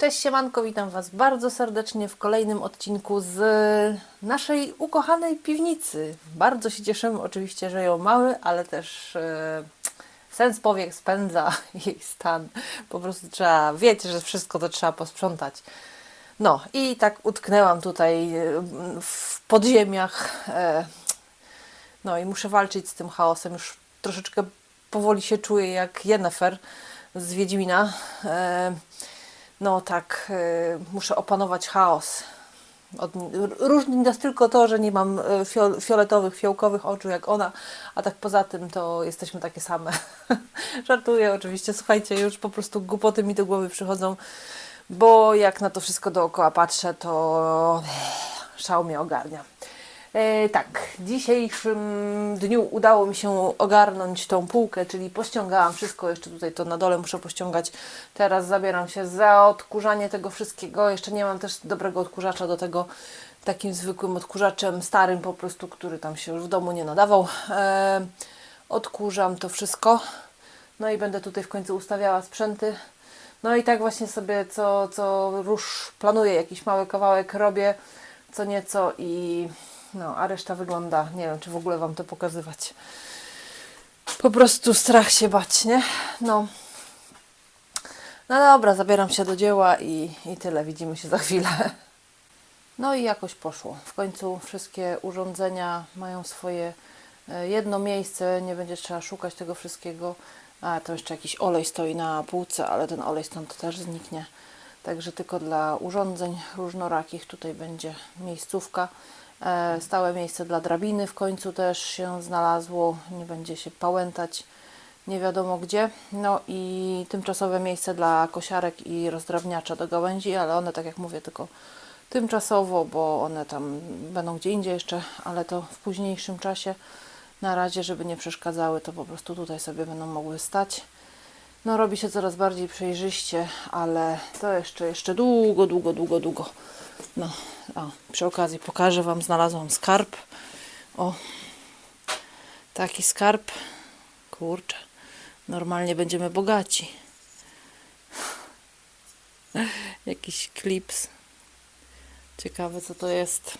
Cześć siemanko, witam Was bardzo serdecznie w kolejnym odcinku z naszej ukochanej piwnicy. Bardzo się cieszymy oczywiście, że ją mamy, ale też e, sens powiek spędza jej stan. Po prostu trzeba, wiecie, że wszystko to trzeba posprzątać. No i tak utknęłam tutaj e, w podziemiach. E, no i muszę walczyć z tym chaosem. Już troszeczkę powoli się czuję jak Jennefer z Wiedźmina. E, no tak, e, muszę opanować chaos. Różni nas tylko to, że nie mam fiol, fioletowych, fiołkowych oczu jak ona, a tak poza tym to jesteśmy takie same. Żartuję oczywiście, słuchajcie, już po prostu głupoty mi do głowy przychodzą, bo jak na to wszystko dookoła patrzę, to szał mnie ogarnia. E, tak, w dzisiejszym dniu udało mi się ogarnąć tą półkę, czyli pościągałam wszystko, jeszcze tutaj to na dole muszę pościągać. Teraz zabieram się za odkurzanie tego wszystkiego. Jeszcze nie mam też dobrego odkurzacza do tego, takim zwykłym odkurzaczem starym po prostu, który tam się już w domu nie nadawał. E, odkurzam to wszystko. No i będę tutaj w końcu ustawiała sprzęty. No i tak właśnie sobie co, co rusz planuję, jakiś mały kawałek robię, co nieco i no, a reszta wygląda, nie wiem, czy w ogóle Wam to pokazywać. Po prostu strach się bać, nie? No. No dobra, zabieram się do dzieła i, i tyle. Widzimy się za chwilę. No i jakoś poszło. W końcu wszystkie urządzenia mają swoje e, jedno miejsce, nie będzie trzeba szukać tego wszystkiego. A to jeszcze jakiś olej stoi na półce, ale ten olej stąd też zniknie. Także tylko dla urządzeń różnorakich tutaj będzie miejscówka. E, Stałe miejsce dla drabiny w końcu też się znalazło. Nie będzie się pałętać nie wiadomo gdzie. No i tymczasowe miejsce dla kosiarek i rozdrabniacza do gałęzi, ale one, tak jak mówię, tylko tymczasowo, bo one tam będą gdzie indziej jeszcze, ale to w późniejszym czasie. Na razie, żeby nie przeszkadzały, to po prostu tutaj sobie będą mogły stać. No robi się coraz bardziej przejrzyście, ale to jeszcze, jeszcze długo, długo, długo, długo. No, o, przy okazji pokażę Wam, znalazłam skarb. O, taki skarb. Kurczę, normalnie będziemy bogaci. Jakiś klips. Ciekawe co to jest.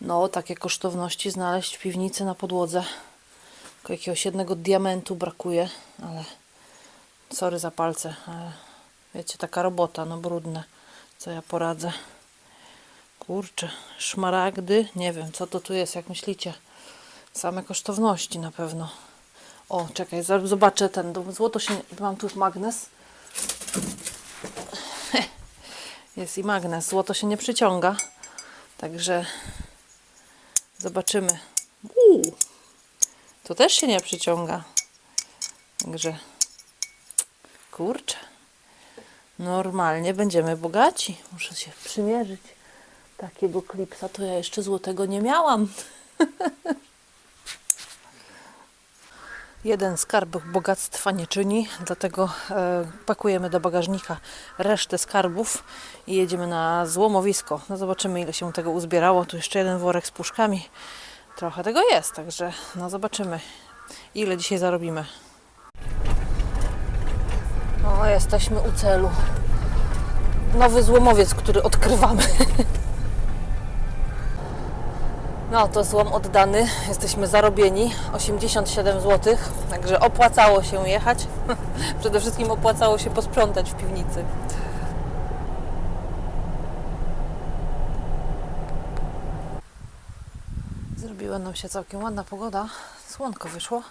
No, takie kosztowności znaleźć w piwnicy na podłodze. Tylko jakiegoś jednego diamentu brakuje, ale sorry za palce. Ale wiecie, taka robota, no brudne. Co ja poradzę. Kurczę, szmaragdy. Nie wiem, co to tu jest, jak myślicie. Same kosztowności na pewno. O, czekaj, zobaczę ten. Złoto się. Mam tu magnes. Jest i magnes. Złoto się nie przyciąga. Także zobaczymy. Uuu, to też się nie przyciąga. Także kurczę. Normalnie będziemy bogaci. Muszę się przymierzyć. Takiego klipsa to ja jeszcze złotego nie miałam. Jeden skarb bogactwa nie czyni, dlatego e, pakujemy do bagażnika resztę skarbów i jedziemy na złomowisko. No zobaczymy ile się tego uzbierało. Tu jeszcze jeden worek z puszkami. Trochę tego jest, także no zobaczymy ile dzisiaj zarobimy. O, jesteśmy u celu. Nowy złomowiec, który odkrywamy. No, to złom oddany. Jesteśmy zarobieni. 87 zł. Także opłacało się jechać. Przede wszystkim opłacało się posprzątać w piwnicy. Zrobiła nam się całkiem ładna pogoda. Słonko wyszło,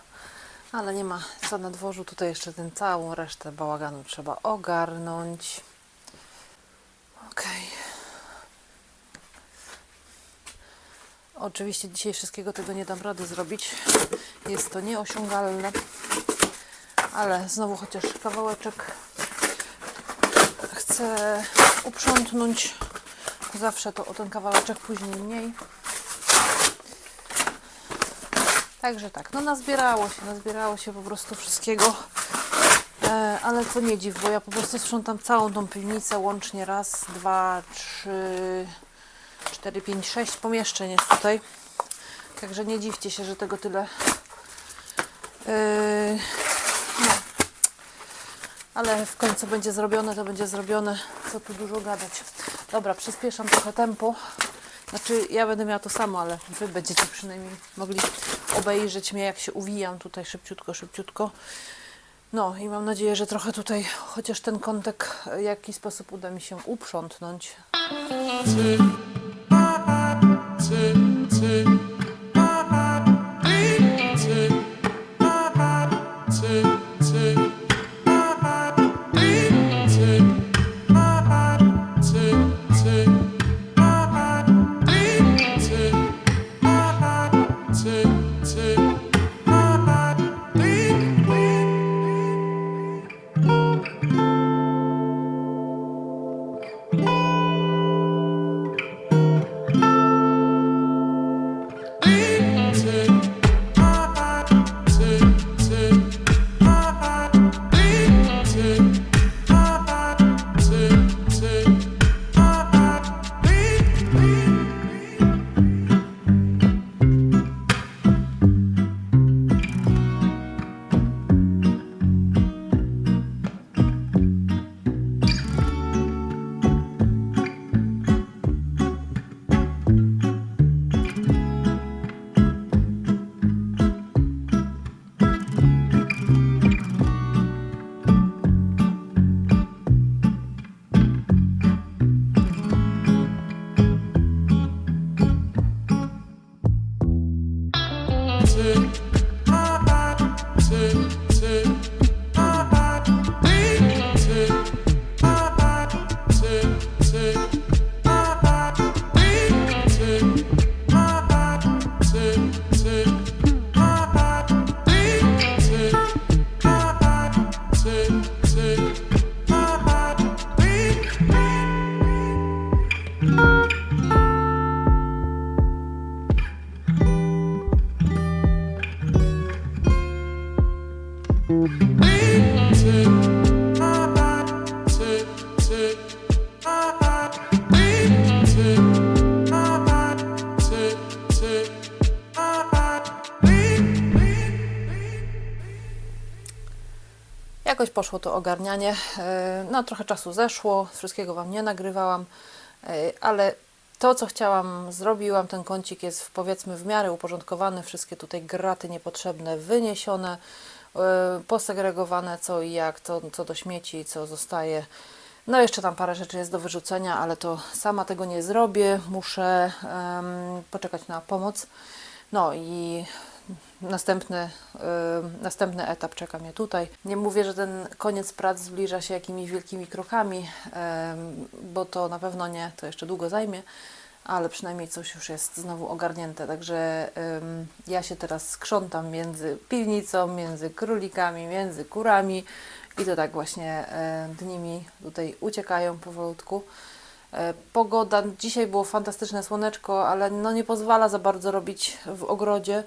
ale nie ma co na dworzu. Tutaj jeszcze ten całą resztę bałaganu trzeba ogarnąć. Oczywiście dzisiaj wszystkiego tego nie dam rady zrobić. Jest to nieosiągalne. Ale znowu chociaż kawałeczek chcę uprzątnąć. Zawsze to o ten kawałeczek, później mniej. Także tak, no nazbierało się, nazbierało się po prostu wszystkiego. E, ale co nie dziw, bo ja po prostu sprzątam całą tą piwnicę łącznie raz, dwa, trzy, 4, 5, 6 pomieszczeń jest tutaj. Także nie dziwcie się, że tego tyle. Yy, no. Ale w końcu będzie zrobione, to będzie zrobione. Co tu dużo gadać. Dobra, przyspieszam trochę tempo. Znaczy, ja będę miała to samo, ale Wy będziecie przynajmniej mogli obejrzeć mnie, jak się uwijam tutaj szybciutko, szybciutko. No i mam nadzieję, że trochę tutaj chociaż ten kątek w jakiś sposób uda mi się uprzątnąć. Jakoś poszło to ogarnianie. E, No, trochę czasu zeszło, wszystkiego Wam nie nagrywałam, e, ale to, co chciałam, zrobiłam. Ten kącik jest powiedzmy w miarę uporządkowany. Wszystkie tutaj graty niepotrzebne wyniesione, e, posegregowane co i jak, co, co do śmieci, co zostaje. No, jeszcze tam parę rzeczy jest do wyrzucenia, ale to sama tego nie zrobię. Muszę em, poczekać na pomoc. No i następny, y, następny etap czeka mnie tutaj. Nie mówię, że ten koniec prac zbliża się jakimiś wielkimi krokami, em, bo to na pewno nie, to jeszcze długo zajmie, ale przynajmniej coś już jest znowu ogarnięte. Także em, ja się teraz skrzątam między piwnicą, między królikami, między kurami i to tak właśnie dni mi tutaj uciekają powolutku. Pogoda, dzisiaj było fantastyczne słoneczko, ale no nie pozwala za bardzo robić w ogrodzie,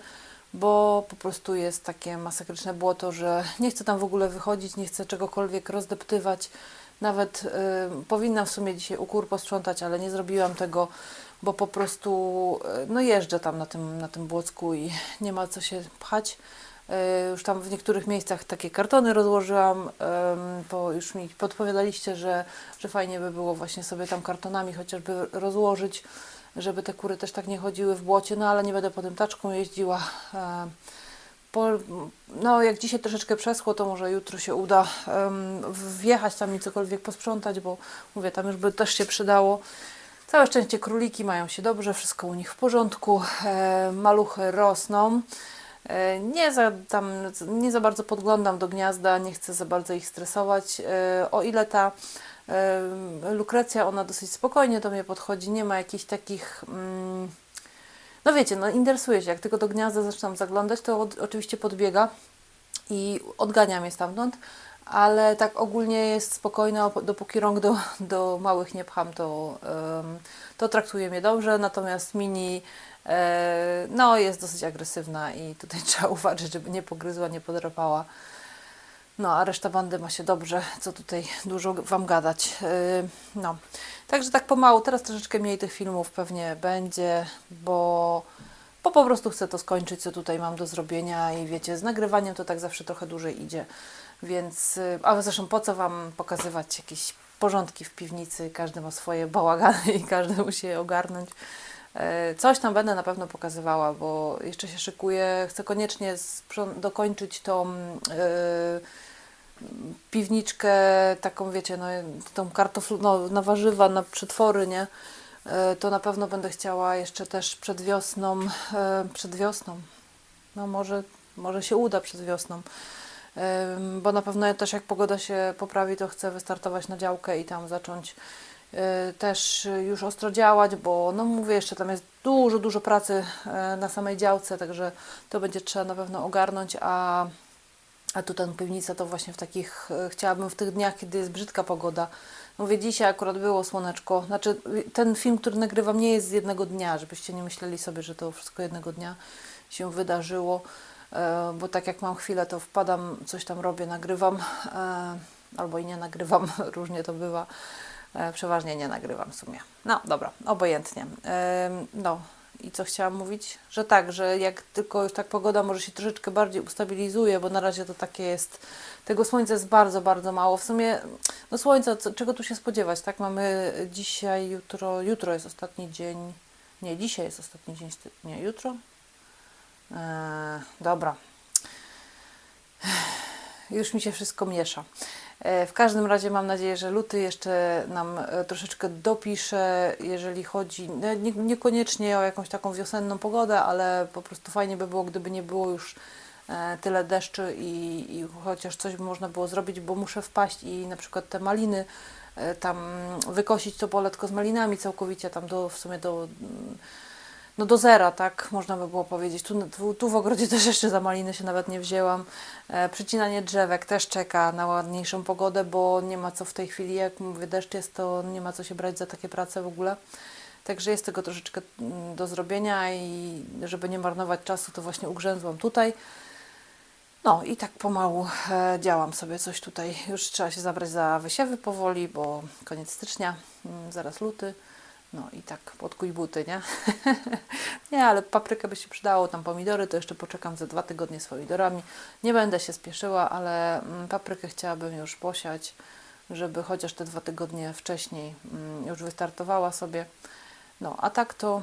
bo po prostu jest takie masakryczne błoto, że nie chcę tam w ogóle wychodzić, nie chcę czegokolwiek rozdeptywać. Nawet y, powinnam w sumie dzisiaj u kur posprzątać, ale nie zrobiłam tego, bo po prostu y, no jeżdżę tam na tym, na tym błocku i nie ma co się pchać. Y, Już tam w niektórych miejscach takie kartony rozłożyłam, ym, bo już mi podpowiadaliście, że, że fajnie by było właśnie sobie tam kartonami chociażby rozłożyć, żeby te kury też tak nie chodziły w błocie, no ale nie będę po tym taczką jeździła. E, Po, no jak dzisiaj troszeczkę przeschło, to może jutro się uda wjechać tam i cokolwiek posprzątać, bo mówię, tam już by też się przydało. Całe szczęście króliki mają się dobrze, wszystko u nich w porządku, e, maluchy rosną. E, Nie za, tam, nie za bardzo podglądam do gniazda, nie chcę za bardzo ich stresować. E, O ile ta e, Lukrecja, ona dosyć spokojnie do mnie podchodzi, nie ma jakichś takich. Mm, no wiecie, no interesuje się, jak tylko do gniazda zaczynam zaglądać, to od, oczywiście podbiega i odgania mnie stamtąd, ale tak ogólnie jest spokojna, op- dopóki rąk do, do małych nie pcham, to, to traktuje mnie dobrze, natomiast mini no, jest dosyć agresywna i tutaj trzeba uważać, żeby nie pogryzła, nie podrapała. No, a reszta bandy ma się dobrze, co tutaj dużo Wam gadać. Yy, No, także tak pomału, teraz troszeczkę mniej tych filmów pewnie będzie, bo, bo po prostu chcę to skończyć, co tutaj mam do zrobienia i wiecie, z nagrywaniem to tak zawsze trochę dłużej idzie. Więc, y, a zresztą po co Wam pokazywać jakieś porządki w piwnicy? Każdy ma swoje bałagany i każdy musi je ogarnąć. E, Coś tam będę na pewno pokazywała, bo jeszcze się szykuję. Chcę koniecznie dokończyć tą e, piwniczkę, taką wiecie, no, tą kartoflu, no, na warzywa, na przetwory, nie? E, To na pewno będę chciała jeszcze też przed wiosną, e, przed wiosną, no może, może się uda przed wiosną, Em, bo na pewno też jak pogoda się poprawi, to chcę wystartować na działkę i tam zacząć też już ostro działać, bo no mówię, jeszcze tam jest dużo, dużo pracy e, na samej działce, także to będzie trzeba na pewno ogarnąć, a, a tu ten piwnica to właśnie w takich, e, chciałabym w tych dniach, kiedy jest brzydka pogoda, mówię, dzisiaj akurat było słoneczko, znaczy ten film, który nagrywam nie jest z jednego dnia, żebyście nie myśleli sobie, że to wszystko jednego dnia się wydarzyło, e, bo tak jak mam chwilę, to wpadam, coś tam robię, nagrywam, e, albo i nie nagrywam, różnie to bywa. E, Przeważnie nie nagrywam w sumie. No dobra, obojętnie. No i co chciałam mówić? Że tak, że jak tylko już tak pogoda może się troszeczkę bardziej ustabilizuje, bo na razie to takie jest, tego słońca jest bardzo, bardzo mało. W sumie, no słońca, co, czego tu się spodziewać, tak? Mamy dzisiaj, jutro, jutro jest ostatni dzień, nie, dzisiaj jest ostatni dzień, nie, jutro? Eee, dobra, już mi się wszystko miesza. E, W każdym razie mam nadzieję, że luty jeszcze nam e, troszeczkę dopisze, jeżeli chodzi no, nie, niekoniecznie o jakąś taką wiosenną pogodę, ale po prostu fajnie by było, gdyby nie było już e, tyle deszczy i, i chociaż coś by można było zrobić, bo muszę wpaść i na przykład te maliny tam wykosić to poletko z malinami całkowicie tam do w sumie do mm, no do zera, tak można by było powiedzieć. Tu, tu, tu w ogrodzie też jeszcze za maliny się nawet nie wzięłam. E, przycinanie drzewek też czeka na ładniejszą pogodę, bo nie ma co w tej chwili, jak mówię, deszcz jest, to nie ma co się brać za takie prace w ogóle. Także jest tego troszeczkę mm, do zrobienia i żeby nie marnować czasu, to właśnie ugrzęzłam tutaj. No i tak pomału e, działam sobie coś tutaj. Już trzeba się zabrać za wysiewy powoli, bo koniec stycznia, mm, zaraz luty. No i tak podkuj buty, nie? nie, ale paprykę by się przydało, tam pomidory, to jeszcze poczekam za dwa tygodnie z pomidorami. Nie będę się spieszyła, ale mm, paprykę chciałabym już posiać, żeby chociaż te dwa tygodnie wcześniej mm, już wystartowała sobie. No, a tak to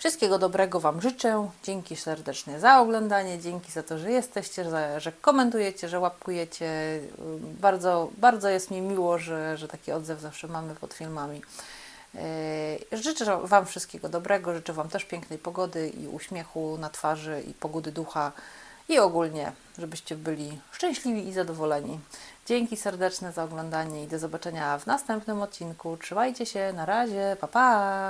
Wszystkiego dobrego Wam życzę. Dzięki serdecznie za oglądanie, dzięki za to, że jesteście, że komentujecie, że łapkujecie. Bardzo, bardzo jest mi miło, że, że taki odzew zawsze mamy pod filmami. Yy, Życzę Wam wszystkiego dobrego, życzę Wam też pięknej pogody i uśmiechu na twarzy i pogody ducha i ogólnie, żebyście byli szczęśliwi i zadowoleni. Dzięki serdeczne za oglądanie i do zobaczenia w następnym odcinku. Trzymajcie się, na razie, pa pa!